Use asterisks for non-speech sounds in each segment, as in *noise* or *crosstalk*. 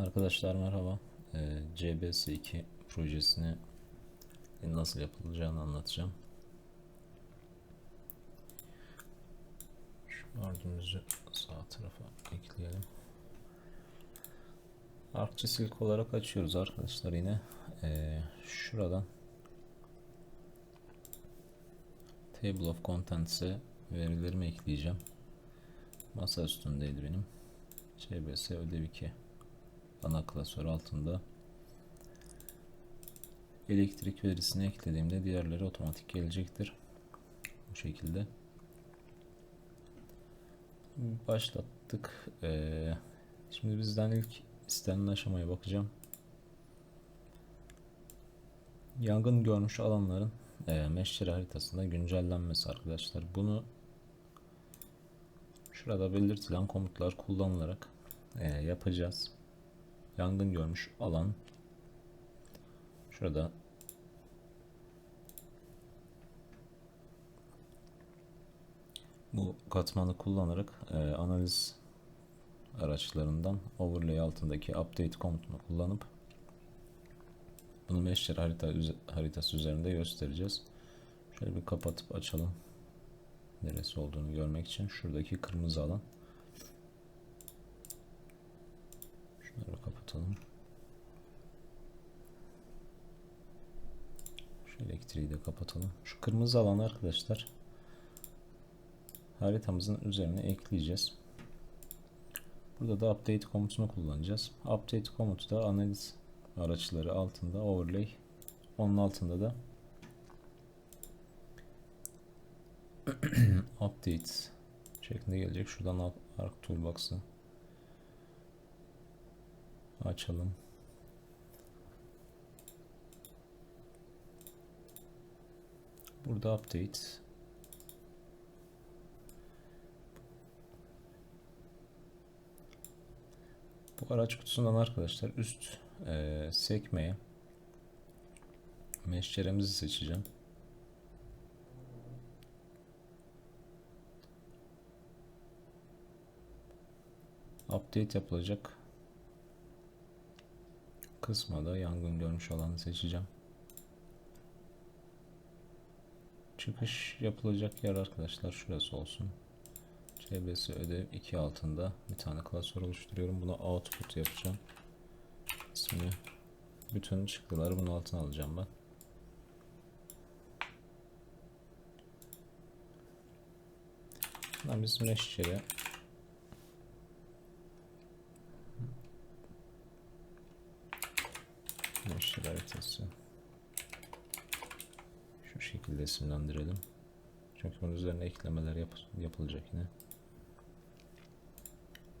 Arkadaşlar merhaba. Ee, CBS2 projesini nasıl yapılacağını anlatacağım. Şu gördüğümüzü sağ tarafa ekleyelim. ArcGIS ilk olarak açıyoruz arkadaşlar yine. Ee, şuradan Table of Contents'e verilerimi ekleyeceğim. Masa üstündeydi benim. CBS ödev 2 ana klasör altında elektrik verisini eklediğimde diğerleri otomatik gelecektir. Bu şekilde. Başlattık. Ee, şimdi bizden ilk istenilen aşamaya bakacağım. Yangın görmüş alanların e, meşgul haritasında güncellenmesi arkadaşlar. Bunu şurada belirtilen komutlar kullanılarak e, yapacağız. Yangın görmüş alan şurada bu katmanı kullanarak e, analiz araçlarından overlay altındaki update komutunu kullanıp bunu meşler harita haritası üzerinde göstereceğiz. Şöyle bir kapatıp açalım. Neresi olduğunu görmek için şuradaki kırmızı alan. Kapatalım. Şu elektriği de kapatalım. Şu kırmızı alan arkadaşlar haritamızın üzerine ekleyeceğiz. Burada da update komutunu kullanacağız. Update komutu da analiz araçları altında overlay onun altında da *clears throat* update şeklinde gelecek. Şuradan Arc Toolbox'ı açalım. Burada update Bu araç kutusundan arkadaşlar üst e, sekmeye meşceremizi seçeceğim. Update yapılacak kısma da yangın görmüş alanı seçeceğim. Çıkış yapılacak yer arkadaşlar şurası olsun. CBS ödev 2 altında bir tane klasör oluşturuyorum. Buna output yapacağım. İsmini bütün çıktıları bunun altına alacağım ben. Ben biz mesh içeri mesh haritası şu isimlendirelim. Çünkü bunun üzerine eklemeler yap yapılacak yine.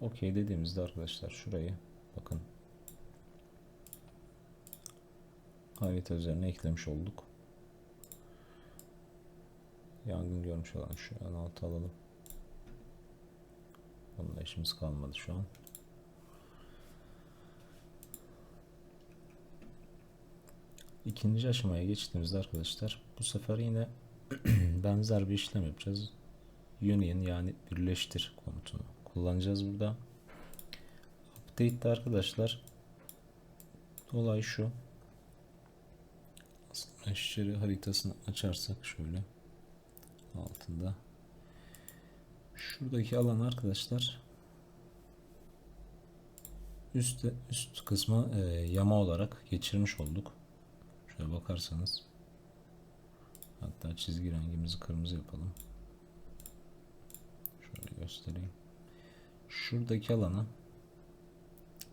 Okey dediğimizde arkadaşlar şurayı bakın harita üzerine eklemiş olduk. Yangın görmüş olan şu an altı alalım. Bununla işimiz kalmadı şu an. İkinci aşamaya geçtiğimizde arkadaşlar bu sefer yine *clears throat* benzer bir işlem yapacağız. Union yani birleştir komutunu kullanacağız burada. Update'de arkadaşlar olay şu. Aşırı haritasını açarsak şöyle altında şuradaki alan arkadaşlar üst üst kısmı e, yama olarak geçirmiş olduk. Şöyle bakarsanız hatta çizgi rengimizi kırmızı yapalım. Şöyle göstereyim. Şuradaki alanı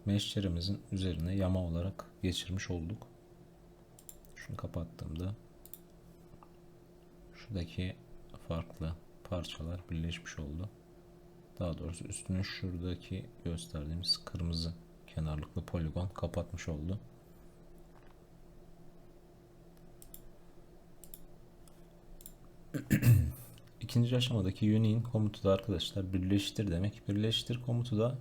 meşçerimizin üzerine yama olarak geçirmiş olduk. Şunu kapattığımda şuradaki farklı parçalar birleşmiş oldu. Daha doğrusu üstünü şuradaki gösterdiğimiz kırmızı kenarlıklı poligon kapatmış oldu. İkinci aşamadaki union komutu da arkadaşlar birleştir demek. Birleştir komutu da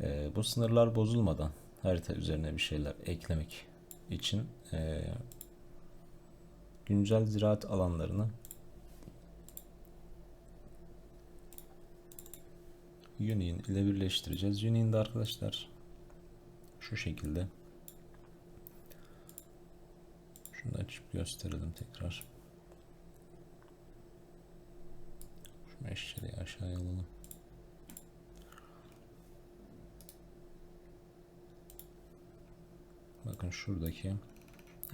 e, bu sınırlar bozulmadan harita üzerine bir şeyler eklemek için e, güncel ziraat alanlarını union ile birleştireceğiz. Union'da arkadaşlar Şu şekilde. Şunu açıp gösterelim tekrar. Şu meşaleyi aşağıya alalım. Bakın şuradaki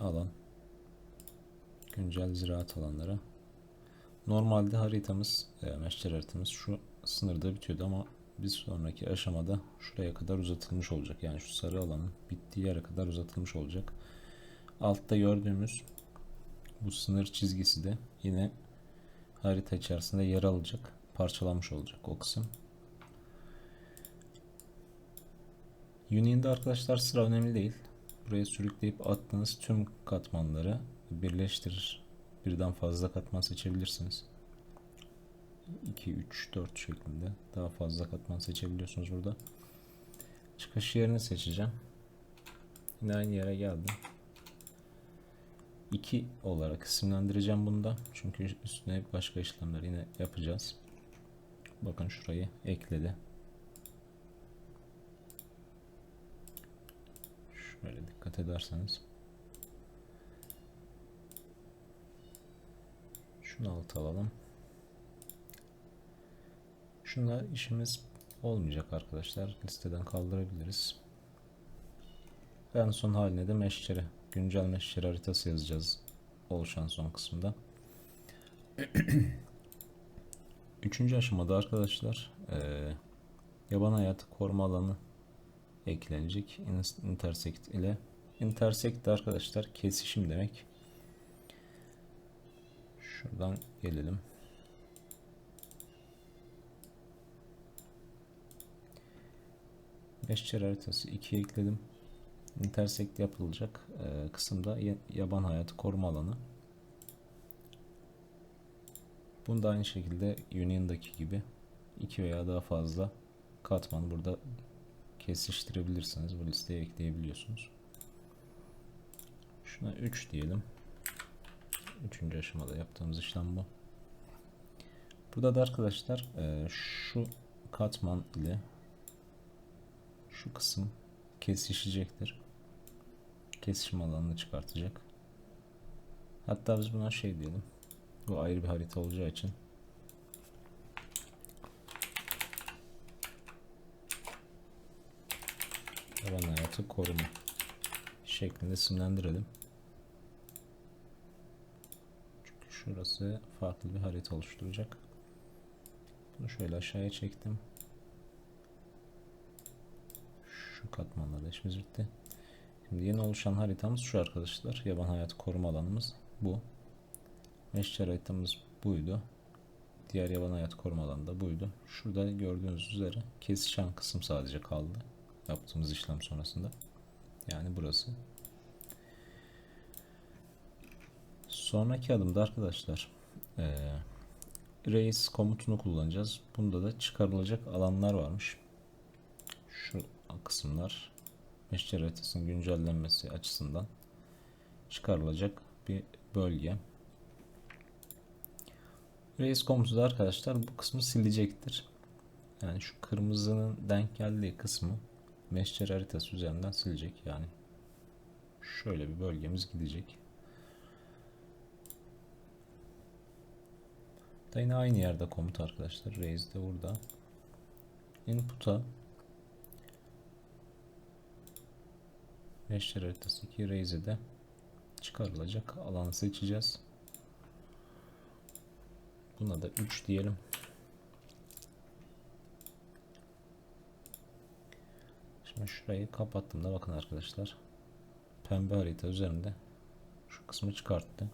alan güncel ziraat alanları. Normalde haritamız, e, meşler haritamız şu sınırda bitiyordu ama bir sonraki aşamada şuraya kadar uzatılmış olacak. Yani şu sarı alanın bittiği yere kadar uzatılmış olacak. Altta gördüğümüz bu sınır çizgisi de yine harita içerisinde yer alacak. Parçalanmış olacak o kısım. Union'da arkadaşlar sıra önemli değil. Buraya sürükleyip attığınız tüm katmanları birleştirir. Birden fazla katman seçebilirsiniz. 2, 3, 4 şeklinde daha fazla katman seçebiliyorsunuz burada. Çıkış yerini seçeceğim. Yine aynı yere geldim. 2 olarak isimlendireceğim bunda. Çünkü üstüne başka işlemler yine yapacağız. Bakın şurayı ekledi. Şöyle dikkat ederseniz. Şunu alt alalım. Şunla işimiz olmayacak arkadaşlar. Listeden kaldırabiliriz. En son haline de meşçeri, güncel meşçeri haritası yazacağız oluşan son kısımda. *clears throat* Üçüncü aşamada arkadaşlar e, yaban hayatı koruma alanı eklenecek. Intersect ile intersect de arkadaşlar kesişim demek. Şuradan gelelim. Meşçer haritası 2 ekledim. Intersect yapılacak e, kısımda yaban hayatı koruma alanı. Bunu da aynı şekilde Union'daki gibi 2 veya daha fazla katman burada kesiştirebilirsiniz. Bu listeye ekleyebiliyorsunuz. Şuna 3 diyelim. Üçüncü aşamada yaptığımız işlem bu. Burada da arkadaşlar e, şu katman ile şu kısım kesişecektir. Kesişim alanını çıkartacak. Hatta biz buna şey diyelim. Bu ayrı bir harita olacağı için Yaban hayatı koruma şeklinde isimlendirelim. Çünkü şurası farklı bir harita oluşturacak. Bunu şöyle aşağıya çektim. Şu katmanla da işimiz bitti. Yeni oluşan haritamız şu arkadaşlar. Yaban hayatı koruma alanımız bu. Meşçer haritamız buydu. Diğer yaban hayatı koruma alanı da buydu. Şurada gördüğünüz üzere kesişen kısım sadece kaldı. Yaptığımız işlem sonrasında. Yani burası. Sonraki adımda arkadaşlar e, raise komutunu kullanacağız. Bunda da çıkarılacak alanlar varmış. Şu kısımlar meşter haritasının güncellenmesi açısından çıkarılacak bir bölge. Raise komutu da arkadaşlar bu kısmı silecektir. Yani şu kırmızının denk geldiği kısmı meşter haritası üzerinden silecek. Yani şöyle bir bölgemiz gidecek. Da yine aynı yerde komut arkadaşlar. Raise de burada. Input'a Meşler haritası 2 Raise'e de çıkarılacak alanı seçeceğiz. Buna da 3 diyelim. Şimdi şurayı kapattığımda bakın arkadaşlar. Pembe harita üzerinde şu kısmı çıkarttı.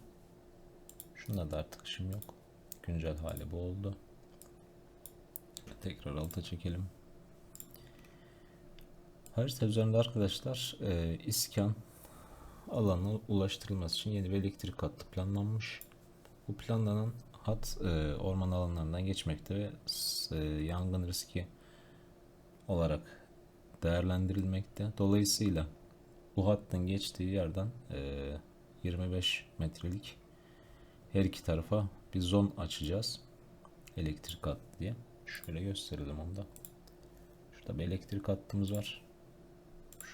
Şunda da artık işim yok. Güncel hali bu oldu. Tekrar alta çekelim. Harita üzerinde arkadaşlar e, iskan alanı ulaştırılması için yeni bir elektrik hattı planlanmış. Bu planlanan hat e, orman alanlarından geçmekte ve e, yangın riski olarak değerlendirilmekte. Dolayısıyla bu hattın geçtiği yerden e, 25 metrelik her iki tarafa bir zon açacağız. Elektrik hat diye. Şöyle gösterelim onu da. Şurada bir elektrik hattımız var.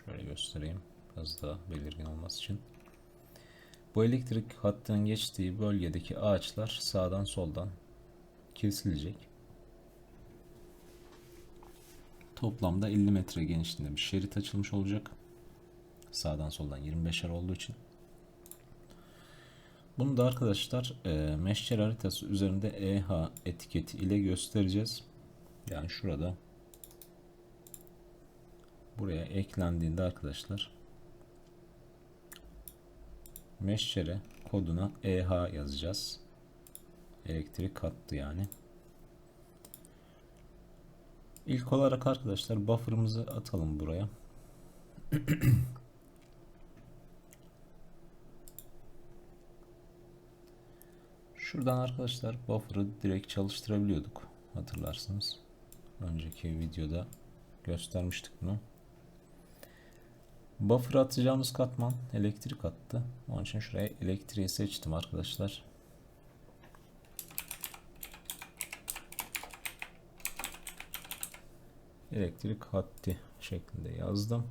Şöyle göstereyim. Biraz daha belirgin olması için. Bu elektrik hattının geçtiği bölgedeki ağaçlar sağdan soldan kesilecek. Toplamda 50 metre genişliğinde bir şerit açılmış olacak. Sağdan soldan 25'er olduğu için. Bunu da arkadaşlar e, meşçer haritası üzerinde EH etiketi ile göstereceğiz. Yani şurada buraya eklendiğinde arkadaşlar meşçere koduna EH yazacağız. Elektrik hattı yani. İlk olarak arkadaşlar buffer'ımızı atalım buraya. *clears throat* Şuradan arkadaşlar buffer'ı direkt çalıştırabiliyorduk. Hatırlarsınız. Önceki videoda göstermiştik bunu. Buffer atacağımız katman elektrik attı. Onun için şuraya elektriği seçtim arkadaşlar. Elektrik hattı şeklinde yazdım.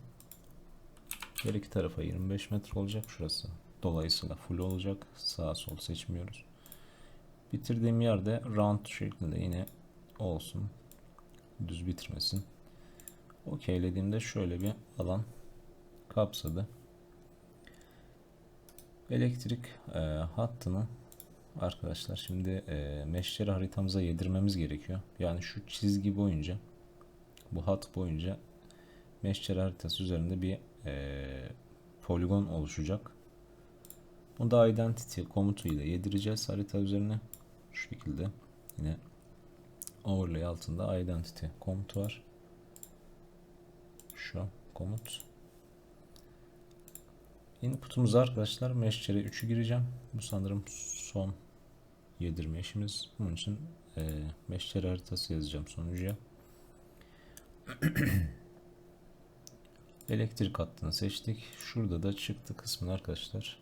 Her iki tarafa 25 metre olacak şurası. Dolayısıyla full olacak. Sağ sol seçmiyoruz. Bitirdiğim yerde round şeklinde yine olsun. Düz bitirmesin. Okeylediğimde şöyle bir alan kapsadı. Elektrik e, hattını arkadaşlar şimdi e, meşleri haritamıza yedirmemiz gerekiyor. Yani şu çizgi boyunca bu hat boyunca meşleri haritası üzerinde bir e, poligon oluşacak. Bunu da identity komutu ile yedireceğiz harita üzerine. Şu şekilde yine overlay altında identity komutu var. Şu komut. Input'umuza arkadaşlar meşçere 3'ü gireceğim. Bu sanırım son yedirme işimiz. Bunun için e, meşçere haritası yazacağım sonucuya. *clears throat* Elektrik hattını seçtik. Şurada da çıktı kısmını arkadaşlar.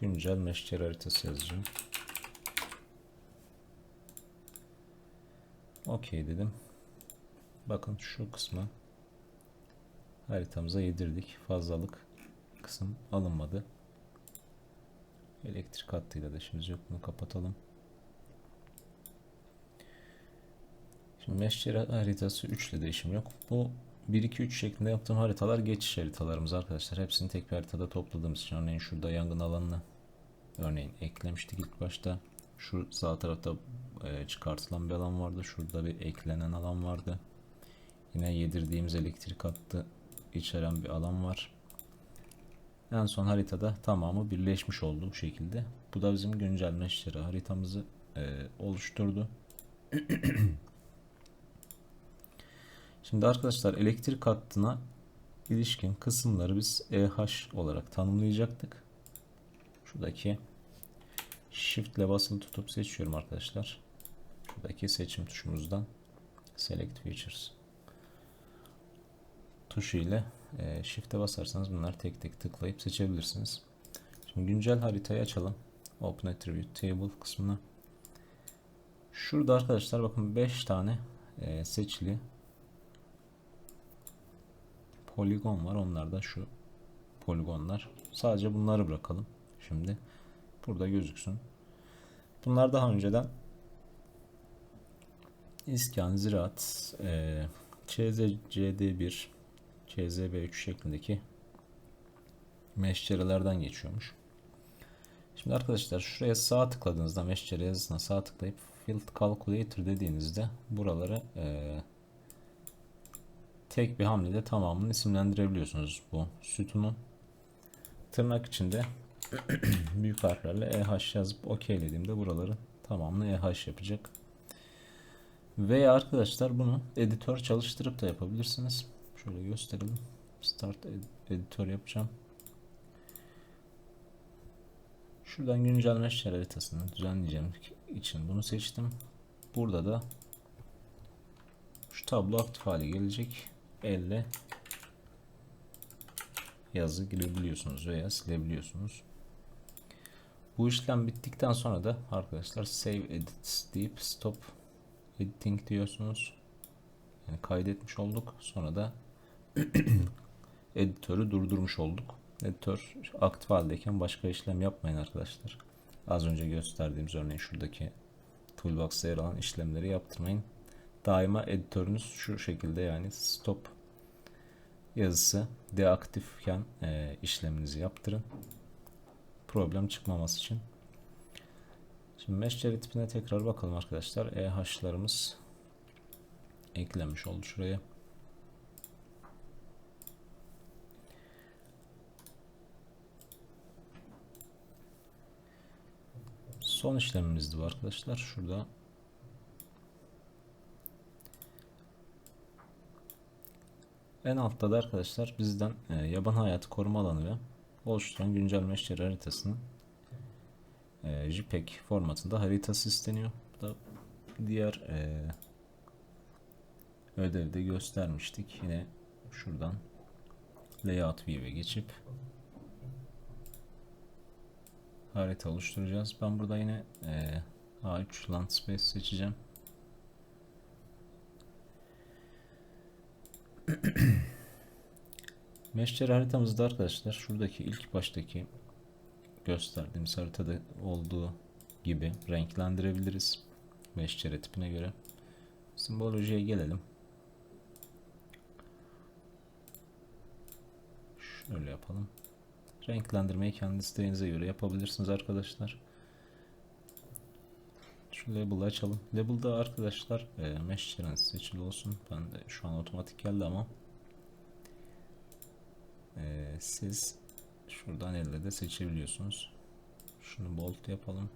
Güncel meşçere haritası yazacağım. Okey dedim. Bakın şu kısmı haritamıza yedirdik. Fazlalık kısım alınmadı. Elektrik hattıyla da işimiz yok. Bunu kapatalım. Şimdi mesh haritası 3 ile de yok. Bu 1-2-3 şeklinde yaptığım haritalar geçiş haritalarımız arkadaşlar. Hepsini tek bir haritada topladığımız için. Örneğin şurada yangın alanını örneğin eklemiştik ilk başta. Şu sağ tarafta e, çıkartılan bir alan vardı. Şurada bir eklenen alan vardı. Yine yedirdiğimiz elektrik hattı içeren bir alan var. En son haritada tamamı birleşmiş oldu bu şekilde. Bu da bizim güncel meşleri haritamızı e, oluşturdu. *clears throat* Şimdi arkadaşlar elektrik hattına ilişkin kısımları biz EH olarak tanımlayacaktık. Şuradaki Shift ile basılı tutup seçiyorum arkadaşlar. Şuradaki seçim tuşumuzdan Select Features tuşu ile e, Shift'e basarsanız bunlar tek tek tıklayıp seçebilirsiniz. Şimdi güncel haritayı açalım. Open Attribute Table kısmına. Şurada arkadaşlar bakın 5 tane e, seçili poligon var. Onlar da şu poligonlar. Sadece bunları bırakalım. Şimdi burada gözüksün. Bunlar daha önceden İskan, Ziraat, e, CZCD1, CZB3 şeklindeki meşçerelerden geçiyormuş. Şimdi arkadaşlar şuraya sağ tıkladığınızda meşçere yazısına sağ tıklayıp Field Calculator dediğinizde buraları e, tek bir hamlede tamamını isimlendirebiliyorsunuz bu sütunun. Tırnak içinde *clears throat* büyük harflerle EH yazıp okeylediğimde buraları tamamını EH yapacak. Veya arkadaşlar bunu editör çalıştırıp da yapabilirsiniz. Şöyle gösterelim. Start editör yapacağım. Şuradan güncel mesh haritasını düzenleyeceğim için bunu seçtim. Burada da şu tablo aktif hale gelecek. Elle yazı girebiliyorsunuz veya silebiliyorsunuz. Bu işlem bittikten sonra da arkadaşlar save edit deyip stop editing diyorsunuz. Yani kaydetmiş olduk. Sonra da *clears throat* editörü durdurmuş olduk. Editör aktif haldeyken başka işlem yapmayın arkadaşlar. Az önce gösterdiğimiz örneğin şuradaki toolbox'ta yer alan işlemleri yaptırmayın. Daima editörünüz şu şekilde yani stop yazısı deaktifken e, işleminizi yaptırın. Problem çıkmaması için. Şimdi mesh tipine tekrar bakalım arkadaşlar. EH'larımız eklenmiş oldu şuraya. Son işlemimizdi bu arkadaşlar. Şurada en altta da arkadaşlar bizden e, yaban hayatı koruma alanı ve oluşturan güncel cherry haritasının e, JPEG formatında haritası isteniyor. Bu da diğer e, ödevde göstermiştik. Yine şuradan layout view'e geçip harita oluşturacağız. Ben burada yine e, A3 Landspace seçeceğim. *clears throat* Meşler haritamızda arkadaşlar şuradaki ilk baştaki gösterdiğimiz haritada olduğu gibi renklendirebiliriz. Meşçere tipine göre. Simbolojiye gelelim. Şöyle yapalım. Renklendirmeyi kendi isteğinize göre yapabilirsiniz arkadaşlar. Şu label'ı açalım. Label'da arkadaşlar e, mesh seçili olsun. Ben de şu an otomatik geldi ama e, siz şuradan elle de seçebiliyorsunuz. Şunu bold yapalım.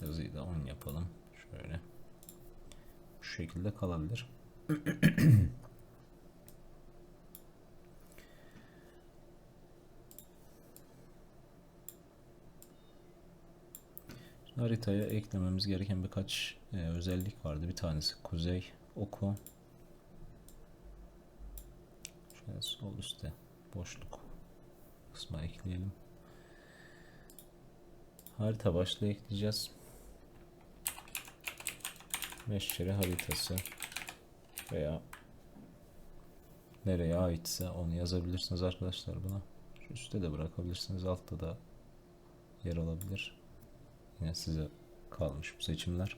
Yazıyı da 10 yapalım. Şöyle. Şu şekilde kalabilir. *clears throat* Haritaya eklememiz gereken birkaç e, özellik vardı. Bir tanesi kuzey oku. Şöyle sol üstte boşluk kısma ekleyelim. Harita başlığı ekleyeceğiz. Meşçeri haritası veya nereye aitse onu yazabilirsiniz arkadaşlar buna. Şu üstte de bırakabilirsiniz. Altta da yer alabilir. Yine size kalmış bu seçimler.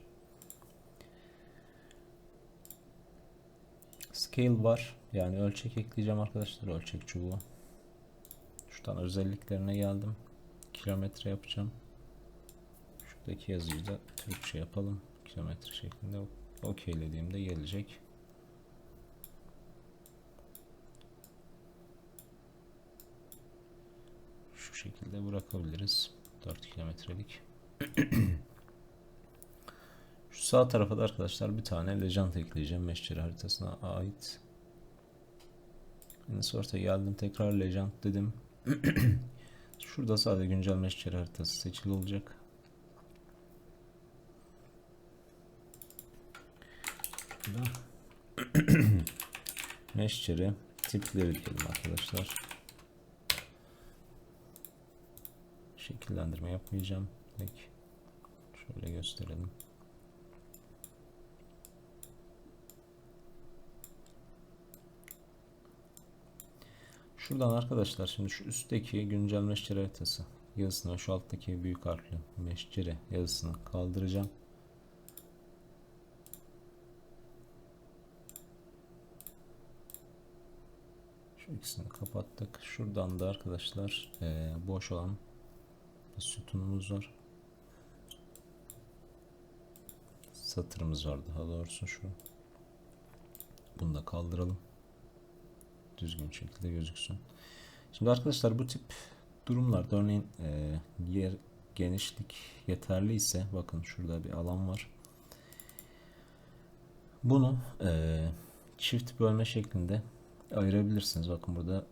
Scale var. Yani ölçek ekleyeceğim arkadaşlar. Ölçek çubuğu. Şuradan özelliklerine geldim. Kilometre yapacağım. Şuradaki yazıyı da Türkçe yapalım. Kilometre şeklinde okeylediğimde gelecek. Şu şekilde bırakabiliriz. 4 kilometrelik. *clears throat* Şu sağ tarafa da arkadaşlar bir tane legend ekleyeceğim meşçeri haritasına ait. Yine sorta geldim tekrar legend dedim. *clears throat* Şurada sadece güncel meşçeri haritası seçili olacak. *clears throat* Meşçeri tipleri diyelim arkadaşlar. Şekillendirme yapmayacağım. Peki. Şöyle gösterelim. Şuradan arkadaşlar şimdi şu üstteki güncel meşcere haritası yazısını şu alttaki büyük harfli meşcere yazısını kaldıracağım. Şu ikisini kapattık. Şuradan da arkadaşlar boş olan sütunumuz var. Satırımız var daha doğrusu şu. Bunu da kaldıralım. Düzgün şekilde gözüksün. Şimdi arkadaşlar bu tip durumlarda örneğin e, yer genişlik yeterli ise bakın şurada bir alan var. Bunu e, çift bölme şeklinde ayırabilirsiniz. Bakın burada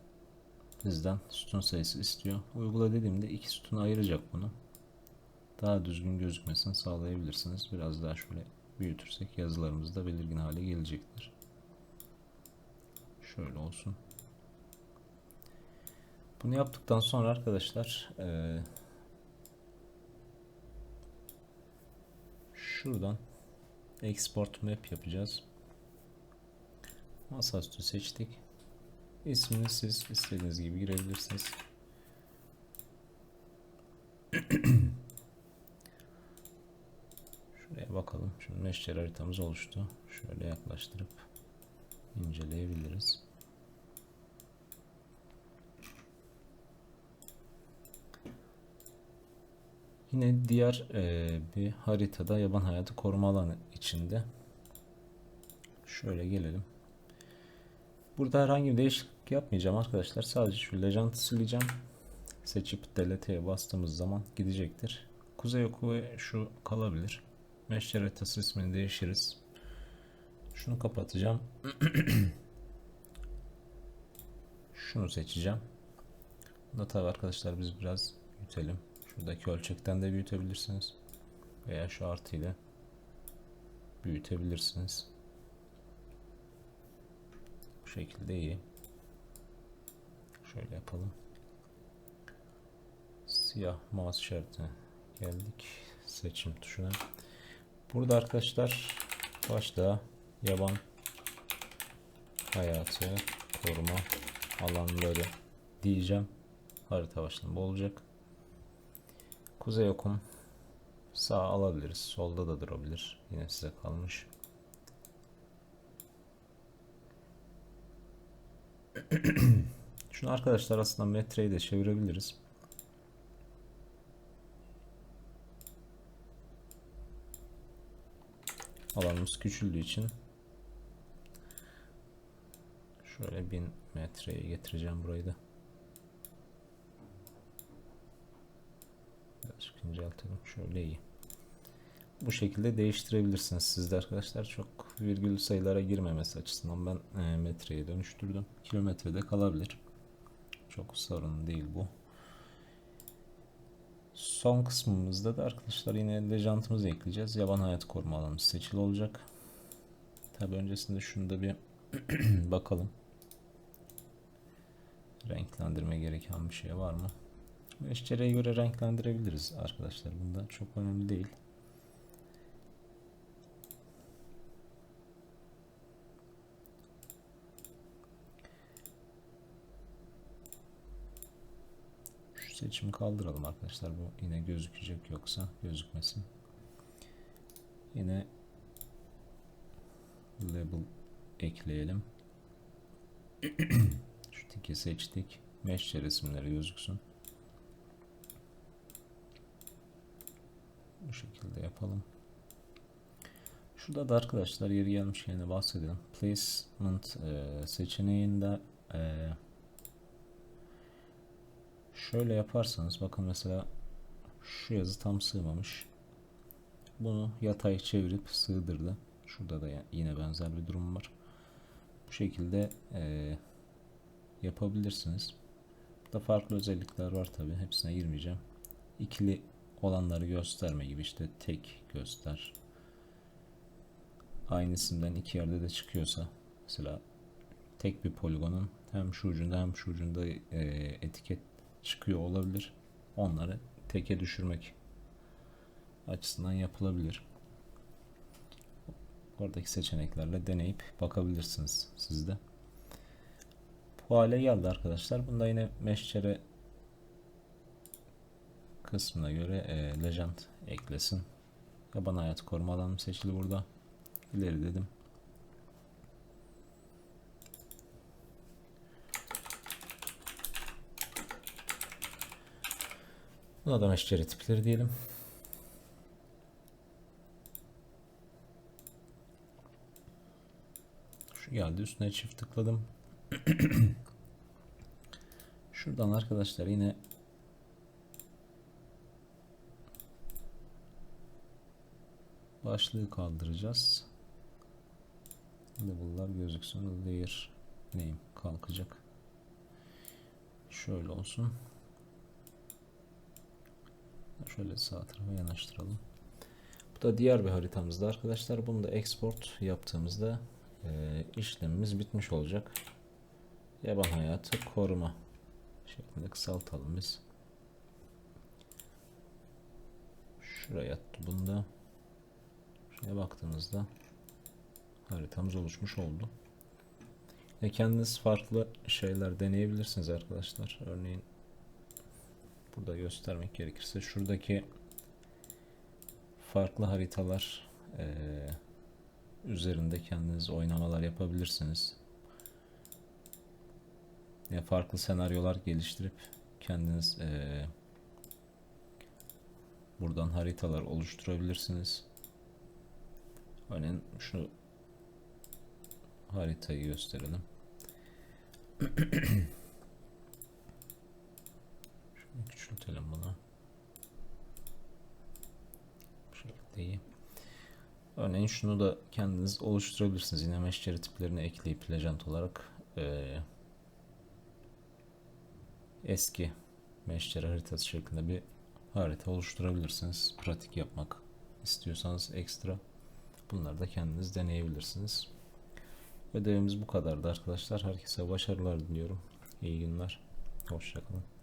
bizden sütun sayısı istiyor. Uygula dediğimde iki sütunu ayıracak bunu. Daha düzgün gözükmesini sağlayabilirsiniz. Biraz daha şöyle büyütürsek yazılarımız da belirgin hale gelecektir. Şöyle olsun. Bunu yaptıktan sonra arkadaşlar e, şuradan export map yapacağız. Masaüstü seçtik. İsmini siz istediğiniz gibi girebilirsiniz. *clears throat* Bakalım. Şimdi meşler haritamız oluştu. Şöyle yaklaştırıp inceleyebiliriz. Yine diğer eee, bir haritada yaban hayatı koruma alanı içinde. Şöyle gelelim. Burada herhangi bir değişiklik yapmayacağım arkadaşlar. Sadece şu legend'ı sileceğim. Seçip delete'ye bastığımız zaman gidecektir. Kuzey oku ve şu kalabilir. Mesh haritası ismini değişiriz. Şunu kapatacağım. *clears throat* Şunu seçeceğim. Bunda tabi arkadaşlar biz biraz büyütelim. Şuradaki ölçekten de büyütebilirsiniz. Veya şu artı ile büyütebilirsiniz. Bu şekilde iyi. Şöyle yapalım. Siyah mouse işaretine geldik. Seçim tuşuna. Burada arkadaşlar başta yaban hayatı koruma alanları diyeceğim. Harita başlığında olacak. Kuzey okum sağ alabiliriz. Solda da durabilir. Yine size kalmış. *clears throat* Şunu arkadaşlar aslında metreyi de çevirebiliriz. Alanımız küçüldüğü için şöyle 1000 metreye getireceğim burayı da. Birazcık inceltelim. Şöyle iyi. Bu şekilde değiştirebilirsiniz siz de arkadaşlar. Çok virgül sayılara girmemesi açısından ben e, metreye dönüştürdüm. Kilometrede kalabilir. Çok sorun değil bu. Son kısmımızda da arkadaşlar yine lejantımızı ekleyeceğiz. Yaban hayat koruma alanı seçili olacak. Tabi öncesinde şunu da bir *clears throat* bakalım. Renklendirme gereken bir şey var mı? Eşcereye göre renklendirebiliriz arkadaşlar. Bunda çok önemli değil. Şu seçimi kaldıralım arkadaşlar. Bu yine gözükecek yoksa gözükmesin. Yine label ekleyelim. *clears throat* Şu tiki seçtik. Mesh resimleri gözüksün. Bu şekilde yapalım. Şurada da arkadaşlar yeri gelmişken bahsedelim. Placement e, seçeneğinde e, şöyle yaparsanız bakın mesela şu yazı tam sığmamış. Bunu yatay çevirip sığdırdı. Şurada da yine benzer bir durum var. Bu şekilde e, yapabilirsiniz. Burada farklı özellikler var tabi. Hepsine girmeyeceğim. İkili olanları gösterme gibi işte tek göster. Aynı isimden iki yerde de çıkıyorsa mesela tek bir poligonun hem şu ucunda hem şu ucunda e, etiket çıkıyor olabilir. Onları teke düşürmek açısından yapılabilir. Oradaki seçeneklerle deneyip bakabilirsiniz siz de. Bu hale geldi arkadaşlar. Bunda yine meşçere kısmına göre e, legend eklesin. Yaban hayat koruma alanı seçili burada. İleri dedim. Buna da meşçere tipleri diyelim. Şu geldi üstüne çift tıkladım. *clears throat* Şuradan arkadaşlar yine başlığı kaldıracağız. Label'lar gözüksün. Layer name kalkacak. Şöyle olsun. Şöyle sağ tarafa yanaştıralım. Bu da diğer bir haritamızda arkadaşlar. Bunu da export yaptığımızda e, işlemimiz bitmiş olacak. Yaban hayatı koruma şeklinde kısaltalım biz. Şuraya attı bunda. Şuraya baktığımızda haritamız oluşmuş oldu. Ve kendiniz farklı şeyler deneyebilirsiniz arkadaşlar. Örneğin burada göstermek gerekirse şuradaki farklı haritalar eee, üzerinde kendiniz oynamalar yapabilirsiniz. Ya farklı senaryolar geliştirip kendiniz eee, buradan haritalar oluşturabilirsiniz. Örneğin şu haritayı gösterelim. *clears throat* Küçültelim bunu. Bu şekilde iyi. Örneğin şunu da kendiniz oluşturabilirsiniz. Yine meşgale tiplerini ekleyip legend olarak eee, eski meşgale haritası şeklinde bir harita oluşturabilirsiniz. Pratik yapmak istiyorsanız ekstra bunları da kendiniz deneyebilirsiniz. Ödevimiz bu kadardı arkadaşlar. Herkese başarılar diliyorum. İyi günler. Hoşçakalın.